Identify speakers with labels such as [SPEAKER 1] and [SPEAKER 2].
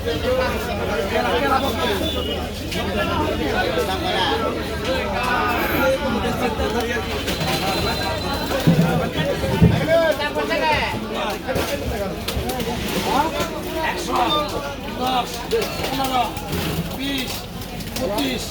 [SPEAKER 1] একশো দশ পনেরো বিশ পঁচিশ